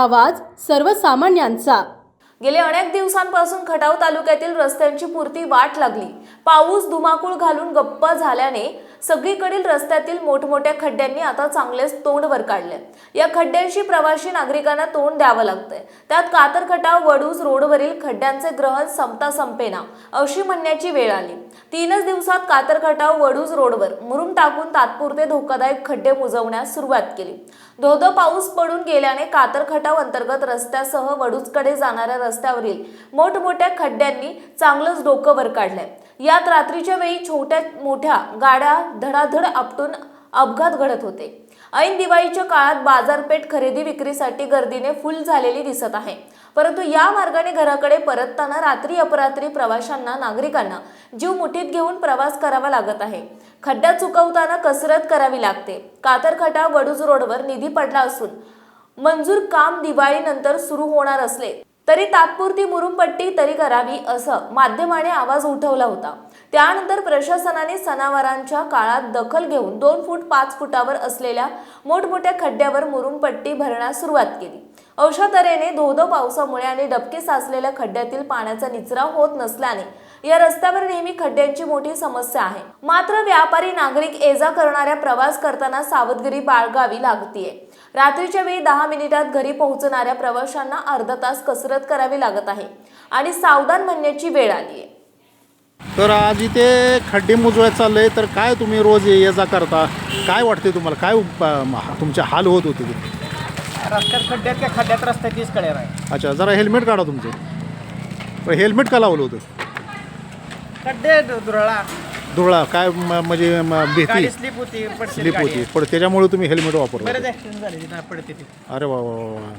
आवाज सर्वसामान्यांचा. गेले अनेक दिवसांपासून खटाव तालुक्यातील रस्त्यांची पुरती वाट लागली. पाऊस धुमाकूळ घालून गप्प झाल्याने सगळीकडील रस्त्यातील मोठमोठ्या खड्ड्यांनी आता चांगलेच तोंड वर काढले. या खड्ड्यांशी प्रवासी नागरिकांना तोंड द्यावं लागतंय. त्यात कातरखटाव वडूज रोडवरील खड्ड्यांचे ग्रहण संपता संपेना अशी म्हणण्याची वेळ आली. तीनच दिवसात कातरखटाव वडूज रोडवर मुरुम टाकून तात्पुरते धोकादायक खड्डे मुजवण्यास सुरुवात केली. धोधो पाऊस पडून गेल्याने कातरखटाव अंतर्गत रस्त्यासह वडूजकडे जाणाऱ्या रस्त्यावरील मोठमोठ्या खड्ड्यांनी चांगलंच डोकं वर काढलंय. यात रात्रीच्या वेळी छोट्या मोठ्या गाड्या धडाधड आपटून अपघात घडत होते. ऐन दिवाळीच्या काळात बाजारपेठ खरेदी विक्रीसाठी गर्दीने फुल झालेली दिसत आहे. परंतु या मार्गाने घराकडे परतताना रात्री अपरात्री प्रवाशांना नागरिकांना जीव मुठीत घेऊन प्रवास करावा लागत आहे. खड्ड्यात चुकवताना कसरत करावी लागते. कातरखटा वडूज रोडवर निधी पडला असून मंजूर काम दिवाळीनंतर सुरू होणार असले तरी तात्पुरती मुरुमपट्टी तरी करावी असं माध्यमाने आवाज उठवला होता. त्यानंतर प्रशासनाने सणावारांच्या काळात दखल घेऊन दोन फूट पाच फुटावर असलेल्या मोठमोठ्या खड्ड्यावर मुरुमपट्टी भरण्यास सुरुवात केली. अशा तऱ्हेने धोधो पावसामुळे आणि डबके साचलेल्या खड्ड्यातील पाण्याचा निचरा होत नसल्याने या रस्त्यावर नेहमी खड्ड्यांची मोठी समस्या आहे. मात्र व्यापारी नागरिक एजा करणाऱ्या प्रवास करताना सावधगिरी बाळगावी लागतीये. रात्रीच्या वेळी दहा मिनिटात घरी पोहोचणाऱ्या प्रवाशांना अर्धा तास कसरत करावी लागत आहे आणि सावधान म्हणण्याची वेळ आली आहे. तर आज इथे खड्डे मुजवायचं चाललंय तर काय तुम्ही रोज ये जा करता? काय वाटते तुम्हाला? काय तुमचे हाल होत होते? रस्त्यात खड्ड्यात काय खड्ड्यात रस्त्यात तीच कळ्या आहे. अच्छा जरा हेल्मेट काढा तुमचं. पण हेल्मेट का लावलं होतं? खड्डे दुरळा. धुळा काय म- म्हणजे म- भीती? गाडी स्लिप होती पडशील स्लिप गाडी. होती. पण त्याच्यामुळे तुम्ही हेल्मेट वापरलं बरेच ऍक्सिडेंट झाले तिथं पडते ते अरे वा वा वा वा.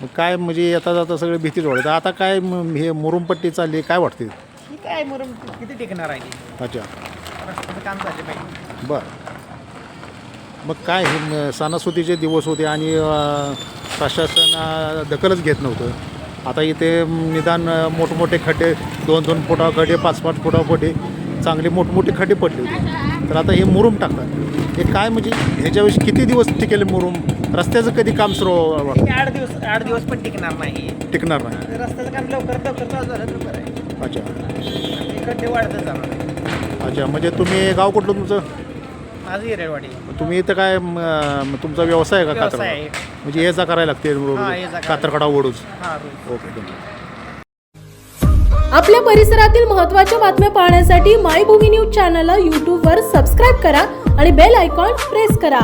मग काय म्हणजे येता जाता सगळे भीतीच वाटत आता काय म- हे मुरुमपट्टी चालली काय वाटते ही काय मुरुम किती टिकणार आहे ती? अच्छा. रस्त्याचं काम झाले पाहिजे. बरं. मग काय हे सणासुदीचे दिवस होते आणि प्रशासन दखलच घेत नव्हतं. आता इथे निदान मोठमोठे खड्डे दोन दोन फुटा खड्डे पाच पाच फुटा खड्डे चांगले मोठमोठे खड्डे पडले होते. तर आता हे मुरुम टाकतात. हे काय म्हणजे ह्याच्यावेळेस किती दिवस टिकेल मुरुम? रस्त्याचं कधी काम सुरू आठ दिवस आठ दिवस पण टिकणार नाही. टिकणार नाही. ते रस्त्याचं काम लवकर लवकर चालू झालं तर बरं आहे. अच्छा. खड्डे वाढतच अच्छा म्हणजे तुम्ही गाव कुठलं तुमचं? माझं हिरेवाडी तुम्ही इथं काय म, तुमचा व्यवसाय आहे का व्यवसाय कातरकडा आहे. म्हणजे ये जा करायला लागते हा, ये जा करायला. कातरकडा ओढूच हां रोज. ओके धन्यवाद. आपल्या परिसरातील महत्त्वाच्या बातम्या पाहण्यासाठी मायभूमी न्यूज चॅनलला यूट्यूबवर सबस्क्राईब करा आणि बेल आयकॉन प्रेस करा.